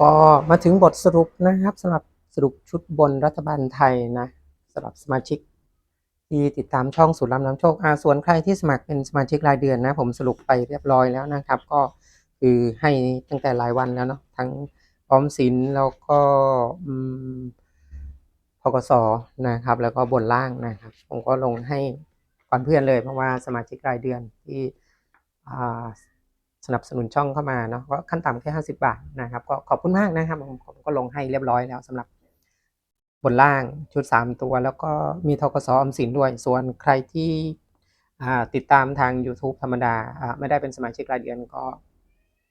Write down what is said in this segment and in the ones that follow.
ก็มาถึงบทสรุปนะครับสำหรับสรุปชุดบนรัฐบาลไทยนะสำหรับสมาชิก ที่ติดตามช่องสูตรลำน้ำโชคอาส่วนใครที่สมัครเป็นสมาชิกรายเดือนนะ ผมสรุปไปเรียบร้อยแล้วนะครับ ก็คือให้ตั้งแต่รายวันแล้วเนาะทั้งออมสินแล้วก็พกสนะครับ แล้วก็บนล่างนะครับ ผมก็ลงให้ก่อนเพื่อนเลยเพราะว่าสมาชิกรายเดือนที่อา สนับสนุนช่องเข้ามาเนาะก็ขั้นต่ำแค่50บาทนะครับก็ขอบคุณมากนะครับผมก็ลงให้เรียบร้อยแล้วสำหรับบนล่างชุด 3 ตัว แล้วก็มีทกสออมสินด้วย ส่วนใครที่ติดตามทาง YouTube ธรรมดาไม่ได้เป็นสมาชิกรายเดือนก็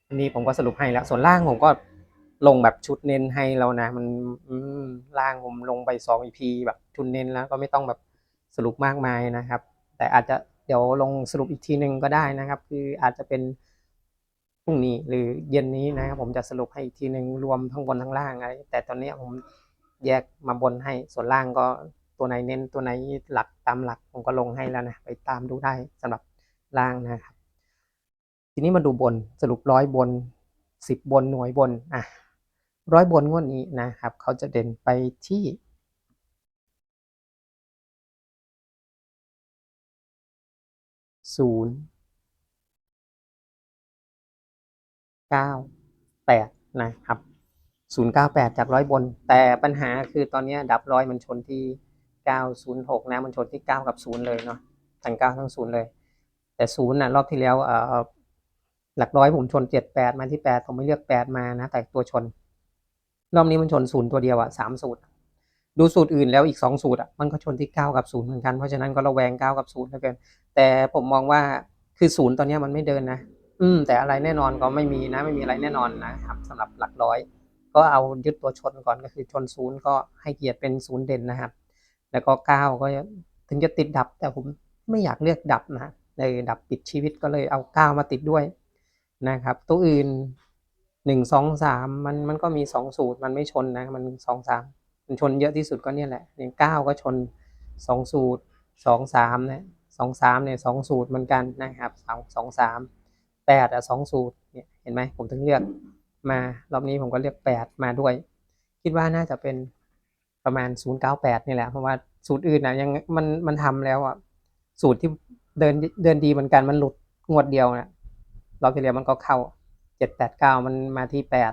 อันนี้ผมก็สรุปให้แล้ว ส่วนล่างผมก็ลงแบบชุดเน้นให้แล้วนะ มันมล่างผมลงไป2 EP แบบชุดเน้นแล้วก็ไม่ต้องแบบสรุปมากมายนะครับ แต่อาจจะเดี๋ยวลงสรุปอีกทีหนึ่งก็ได้นะครับ คืออาจจะเป็น พรุ่งนี้หรือเย็นนี้นะครับผมจะสรุปให้อีกทีหนึ่งรวมทั้งบนทั้งล่างอะไรแต่ตอนนี้ผมแยกมาบนให้ส่วนล่างก็ตัวไหนเน้นตัวไหนหลักตามหลักผมก็ลงให้แล้วนะไปตามดูได้สำหรับล่างนะครับ ทีนี้มาดูบนสรุปร้อยบนสิบบนหน่วยบนอะร้อยบนงวดนี้นะครับ เขาจะเด่นไปที่ศูนย์ เก้าแปดนะครับศูนย์เก้าแปดจากร้อยบน แต่ปัญหาคือตอนนี้ดับร้อยมันชนที่เก้าศูนย์หกนะมันชนที่เก้ากับศูนย์เลยเนาะทั้งเก้าทั้งศูนย์เลย แต่ศูนย์นะรอบที่แล้วเอ่อหลักร้อยผมชนเจ็ดแปดมาที่แปดผมไม่เลือกแปดมานะแต่ตัวชน รอบนี้มันชนศูนย์ตัวเดียวอะสามสูตร ดูสูตรอื่นแล้วอีกสองสูตรอะมันก็ชนที่เก้ากับศูนย์เหมือนกันเพราะฉะนั้นก็ระแวงเก้ากับศูนย์เหลือเกินแต่ผมมองว่าคือศูนย์ตอนนี้มันไม่เดินนะ อืมแต่อะไรแน่นอนก็ไม่มีนะ ไม่มีอะไรแน่นอนนะครับสำหรับหลักร้อย ก็เอายึดตัวชนก่อนก็คือชนศูนย์ก็ให้เกียรติเป็นศูนย์เด่นนะครับ แล้วก็เก้าก็ถึงจะติดดับ แต่ผมไม่อยากเลือกดับนะเลยดับปิดชีวิตก็เลยเอาเก้ามาติดด้วยนะครับ ตัวอื่นหนึ่งสองสามมันมันก็มีสองสูตรมันไม่ชนนะมันสองสามมันชนเยอะที่สุดก็เนี่ยแหละอย่างเก้าก็ชนสองสูตรสองสามเนี่ยสองสามเนี่ยสองสูตรเหมือนกันนะครับสองสองสาม แปดอะสองสูตรเนี่ยเห็นไหมผมถึงเลือกมารอบนี้ผมก็เลือกแปดมาด้วย คิดว่าน่าจะเป็นประมาณศูนย์เก้าแปดนี่แหละเพราะว่าสูตรอื่นนะยังมันมันทำแล้วอะสูตรที่เดินเดินดีเหมือนกันมันหลุดงวดเดียวนะรอบที่แล้วมันก็เข้าเจ็ดแปดเก้ามันมาที่แปด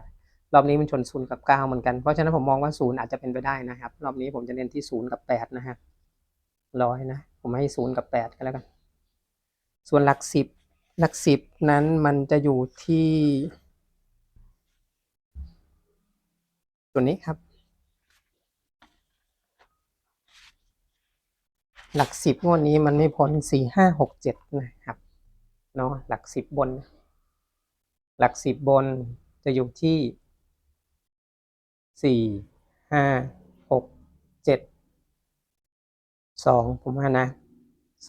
รอบนี้มันชนศูนย์กับเก้าเหมือนกันเพราะฉะนั้นผมมองว่าศูนย์อาจจะเป็นไปได้นะครับ รอบนี้ผมจะเน้นที่ศูนย์กับแปดนะฮะร้อยนะ ผมให้ศูนย์กับแปดก็แล้วกัน ส่วนหลักสิบ หลักสิบนั้นมันจะอยู่ที่ตัวนี้ครับ หลักสิบงวดนี้มันไม่พ้นสี่ห้าหกเจ็ดนะครับเนาะหลักสิบบน หลักสิบบนจะอยู่ที่สี่ห้าหกเจ็ดสองผมว่านะ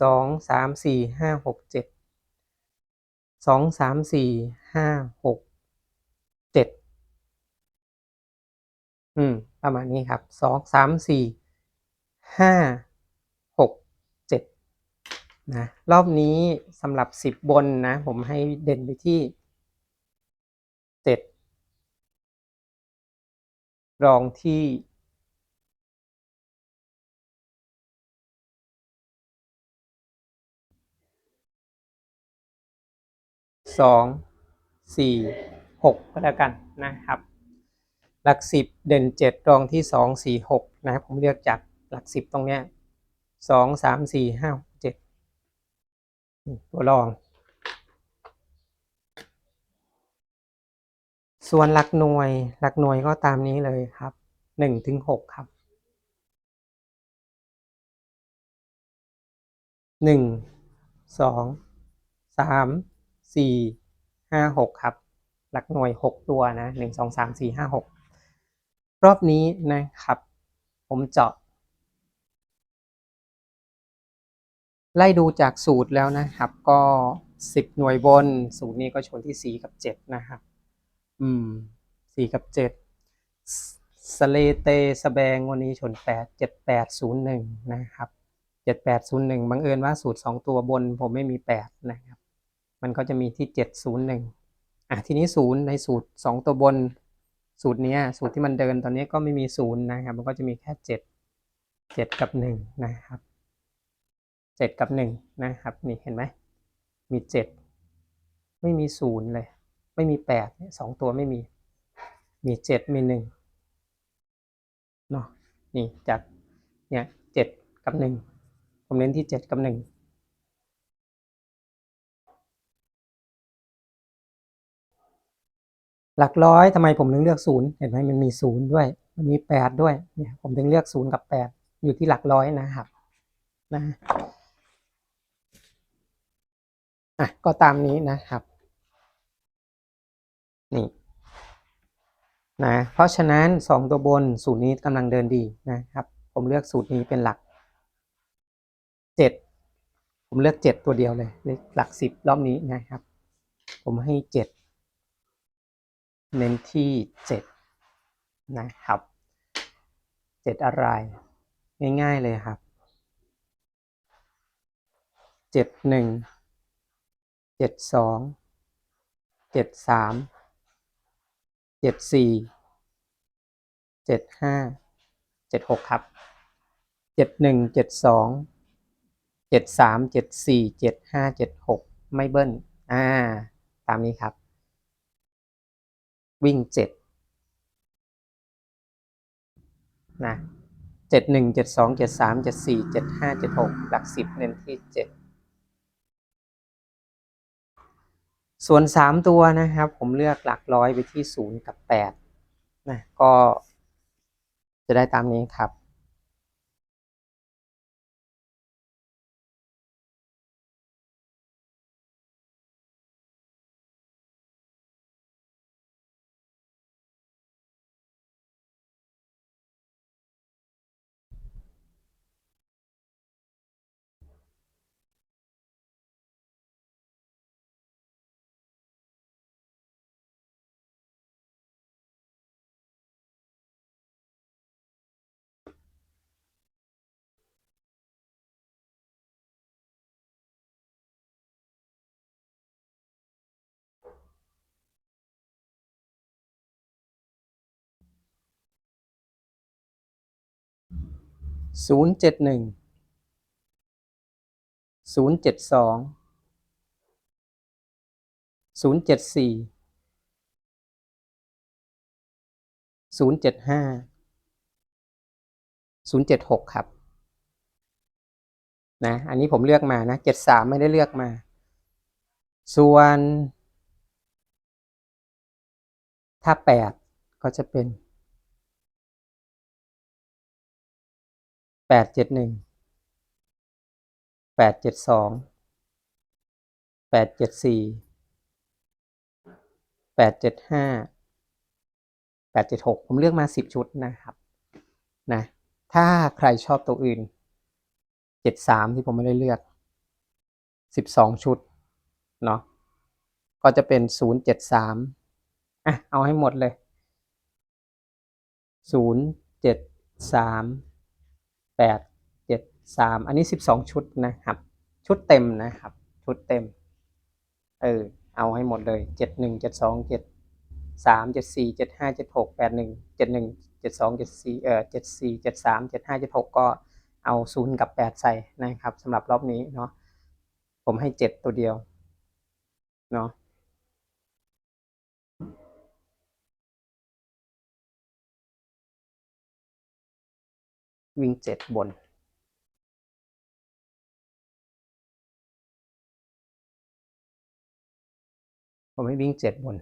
สองสามสี่ห้าหกเจ็ด สองสามสี่ห้าหกเจ็ดอืม ประมาณนี้ครับสองสามสี่ห้าหกเจ็ดนะรอบนี้สำหรับสิบบนนะ ผมให้เด่นไปที่เจ็ดรองที่ สองสี่หกก็แล้วกันนะครับ หลักสิบเด่นเจ็ดรองที่สองสี่หกนะครับผมเลือกจากหลักสิบตรงเนี้ยสองสามสี่ห้าเจ็ดตัวรอง ส่วนหลักหน่วยหลักหน่วยก็ตามนี้เลยครับหนึ่งถึงหกครับหนึ่งสองสาม สี่ห้าหกครับ หลักหน่วยหกตัวนะหนึ่งสองสามสี่ห้าหกรอบนี้นะครับ ผมเจาะ ไล่ดูจากสูตรแล้วนะครับ ก็สิบหน่วยบน สูตรนี้ก็ชนที่สี่กับเจ็ดนะครับ อืมสี่กับเจ็ดสเลเตสแบงวันนี้ชนแปดเจ็ดแปดศูนย์หนึ่งนะครับเจ็ดแปดศูนย์หนึ่งบังเอิญว่าสูตรสองตัวบนผมไม่มีแปดนะครับ มันก็จะมีที่ 701 อะทีนี้ 0 ในสูตร 2 ตัวบน สูตรนี้สูตรที่มันเดินตอนนี้ก็ไม่มี 0 นะครับ มันก็จะมีแค่ 7 7 กับ 1 นะครับ 7 กับ 1 นะครับ นี่เห็นไหม มี 7 ไม่มี 0 เลย ไม่มี8สองตัวไม่มี มี 7 มี 1 เนาะนี่จากเนี่ย7กับ 1 ผมเน้นที่ 7 กับ 1 หลักร้อยทำไมผมถึงเลือกศูนย์เห็นไหมมันมีศูนย์ด้วย มันมีแปดด้วยเนี่ยผมถึงเลือกศูนย์กับแปดอยู่ที่หลักร้อยนะครับนะอะก็ตามนี้นะครับนี่นะเพราะฉะนั้นสองตัวบนสูตรนี้กำลังเดินดีนะครับ ผมเลือกสูตรนี้เป็นหลักเจ็ดผมเลือกเจ็ดตัวเดียวเลยเลขหลักสิบรอบนี้นะครับ ผมให้เจ็ด เน้นที่เจ็ดนะครับเจ็ดอะไร ง่ายๆเลยครับเจ็ดหนึ่งเจ็ดสองเจ็ดสามเจ็ดสี่เจ็ดห้าเจ็ดหกครับเจ็ดหนึ่งเจ็ดสองเจ็ดสามเจ็ดสี่เจ็ดห้าเจ็ดหกไม่เบิ้ล อ่า ตามนี้ครับ วิ่งเจ็ดนะเจ็ดหนึ่งเจ็ดสองเจ็ดสามเจ็ดสี่เจ็ดห้าเจ็ดหกหลักสิบเน้นที่เจ็ดส่วนสามตัวนะครับ ผมเลือกหลักร้อยไปที่ศูนย์กับแปดนะก็จะได้ตามนี้ครับ ศูนย์เจ็ดหนึ่งศูนย์เจ็ดสองศูนย์เจ็ดสี่ศูนย์เจ็ดห้าศูนย์เจ็ดหกครับนะอันนี้ผมเลือกมานะเจ็ดสามไม่ได้เลือกมา ส่วน ถ้าแปดก็จะเป็น แปดเจ็ดหนึ่งแปดเจ็ดสองแปดเจ็ดสี่แปดเจ็ดห้าแปดเจ็ดหกผมเลือกมาสิบชุดนะครับนะถ้าใครชอบตัวอื่นเจ็ดสามที่ผมไม่ได้เลือกสิบสองชุดเนาะก็จะเป็นศูนย์เจ็ดสามอะเอาให้หมดเลยศูนย์เจ็ดสาม แปดเจ็ดสามอันนี้สิบสองชุดนะครับ ชุดเต็มนะครับ ชุดเต็ม เออ เอาให้หมดเลยเจ็ดหนึ่งเจ็ดสองเจ็ดสามเจ็ดสี่เจ็ดห้าเจ็ดหกแปดหนึ่งเจ็ดหนึ่งเจ็ดสองเจ็ดสี่เอ่อเจ็ดสี่เจ็ดสามเจ็ดห้าเจ็ดหกก็เอาศูนย์กับแปดใส่นะครับสำหรับรอบนี้เนาะผมให้เจ็ดตัวเดียวเนาะ วิ่งเจ็ดบน ผมให้วิ่งเจ็ดบน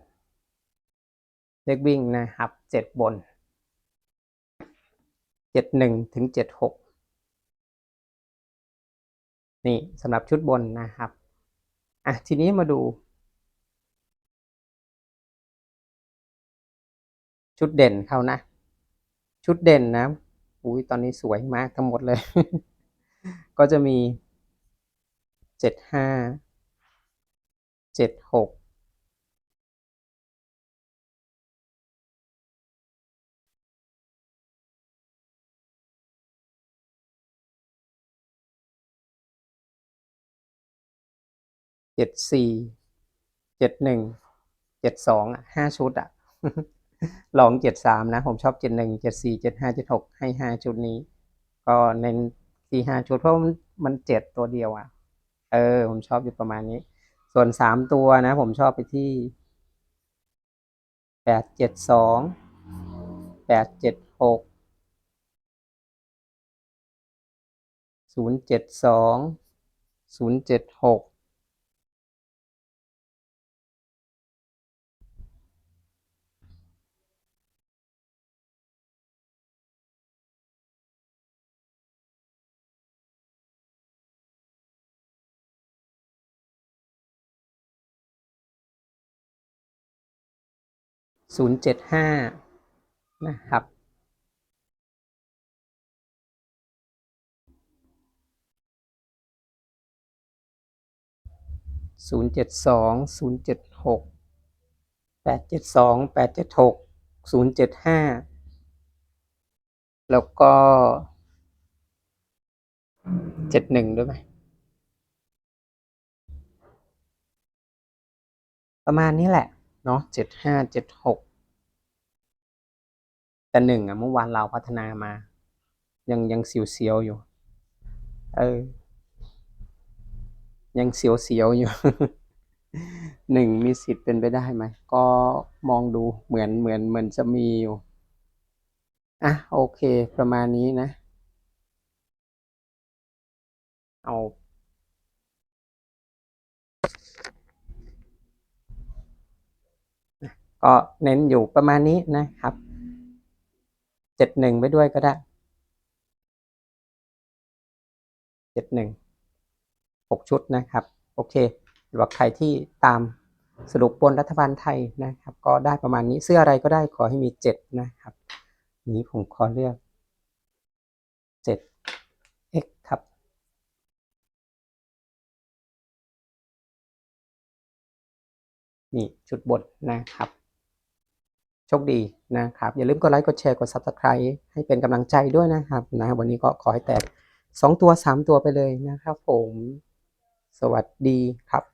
เลขวิ่งนะครับเจ็ดบนเจ็ดหนึ่งถึงเจ็ดหกนี่สำหรับชุดบนนะครับ อะ ทีนี้มาดู ชุดเด่นเขานะ ชุดเด่นนะ อุ้ยตอนนี้สวยมากทั้งหมดเลย ก็จะมีเจ็ดห้าเจ็ดหกเจ็ดสี่เจ็ดหนึ่งเจ็ดสองอะห้าชุดอะ ลองเจ็ดสามนะ ผมชอบเจ็ดหนึ่งเจ็ดสี่เจ็ดห้าเจ็ดหกให้ห้าชุดนี้ ก็เน้นสี่ห้าชุดเพราะมันมันเจ็ดตัวเดียวอะ เออ ผมชอบอยู่ประมาณนี้ ส่วนสามตัวนะ ผมชอบไปที่แปดเจ็ดสองแปดเจ็ดหกศูนย์เจ็ดสองศูนย์เจ็ดหก ศูนย์เจ็ดห้านะครับ ศูนย์เจ็ดสองศูนย์เจ็ดหกแปดเจ็ดสองแปดเจ็ดหกศูนย์เจ็ดห้าแล้วก็เจ็ดหนึ่งด้วยไหมประมาณนี้แหละ เนาะเจ็ดห้าเจ็ดหกแต่หนึ่งอะเมื่อวานเราพัฒนามา ยังยังเสียวๆอยู่ เออ ยังเสียวๆอยู่หนึ่งมีสิทธิ์เป็นไปได้ไหม ก็มองดูเหมือนเหมือนเหมือนจะมีอยู่อะโอเค ประมาณนี้นะ เอา ก็เน้นอยู่ประมาณนี้นะครับเจ็ดหนึ่งไปด้วยก็ได้เจ็ดหนึ่งหกชุดนะครับ โอเคหรือว่าใครที่ตามสรุปบนรัฐบาลไทยนะครับ ก็ได้ประมาณนี้เสื้ออะไรก็ได้ขอให้มีเจ็ดนะครับ นี้ผมขอเลือกเจ็ด x ครับนี่ชุดบนนะครับ คดีนะครับ อย่าลืมกดไลค์กดแชร์กด Subscribe ให้เป็นกำลังใจด้วยนะครับนะวันนี้ก็ขอให้แตก 2 ตัว 3 ตัวไปเลยนะครับผม สวัสดีครับ